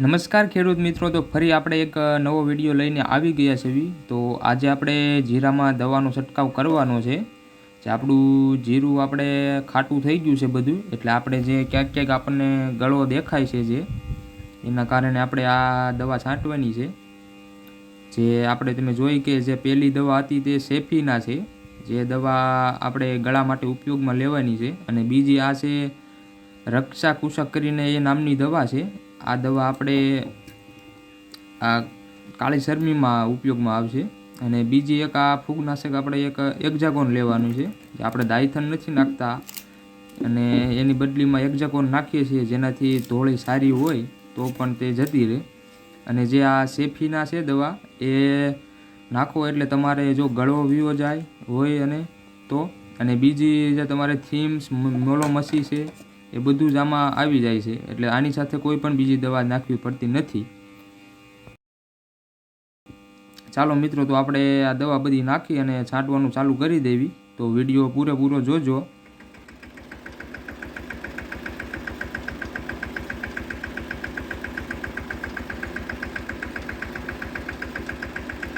નમસ્કાર ખેડૂત મિત્રો, તો ફરી આપણે એક નવો વીડિયો લઈને આવી ગયા છે તો આજે આપણે જીરામાં દવાનો છંટકાવ કરવાનો છે. જે આપણું જીરું આપણે ખાટું થઈ ગયું છે બધું, એટલે આપણે જે ક્યાંક ક્યાંક આપણને ગળો દેખાય છે જે, એના કારણે આપણે આ દવા છાંટવાની છે. જે આપણે તમે જોઈ કે જે પહેલી દવા હતી તે સેફીના છે. જે દવા આપણે ગળા માટે ઉપયોગમાં લેવાની છે. અને બીજી આ છે રક્ષા કુશક કરીને એ નામની દવા છે. આ દવા આપણે આ કાળી શરમીમાં ઉપયોગમાં આવશે. અને બીજી એક આ ફૂગનાશક આપણે એક એક્ઝાકોન લેવાનું છે આપણે દાયથન નથી નાખતા. અને એની બદલીમાં એક્ઝાકોન નાખીએ છીએ, જેનાથી ધોળી સારી હોય તો પણ તે જતી રહે. અને જે આ સેફીના છે દવા, એ નાખો એટલે તમારે જો ગળો વીવો જાય, હોય અને તો. અને બીજી જે તમારે થીમ્સ મોલોમસી છે એ બધું જ આમાં આવી જાય છે. એટલે આની સાથે કોઈ પણ બીજી દવા નાખવી પડતી નથી. ચાલો મિત્રો, તો આપણે આ દવા બધી નાખી અને છાંટવાનું ચાલુ કરી દેવી. તો વીડિયો પૂરેપૂરો જોજો.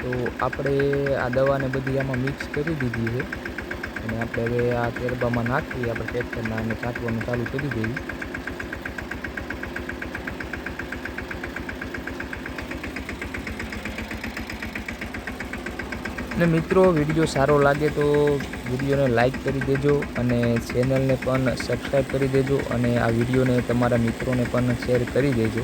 તો આપણે આ દવાને બધી આમાં મિક્સ કરી દીધી છે. અને આપણે હવે આ કેરબામાં નાખી આપણે ટ્રેક્ટરના અને ચાટવાનું ચાલુ કરી દઈએ. અને મિત્રો, વીડિયો સારો લાગે તો વિડીયોને લાઇક કરી દેજો અને ચેનલને પણ સબસ્ક્રાઈબ કરી દેજો અને આ વિડીયોને તમારા મિત્રોને પણ શેર કરી દેજો.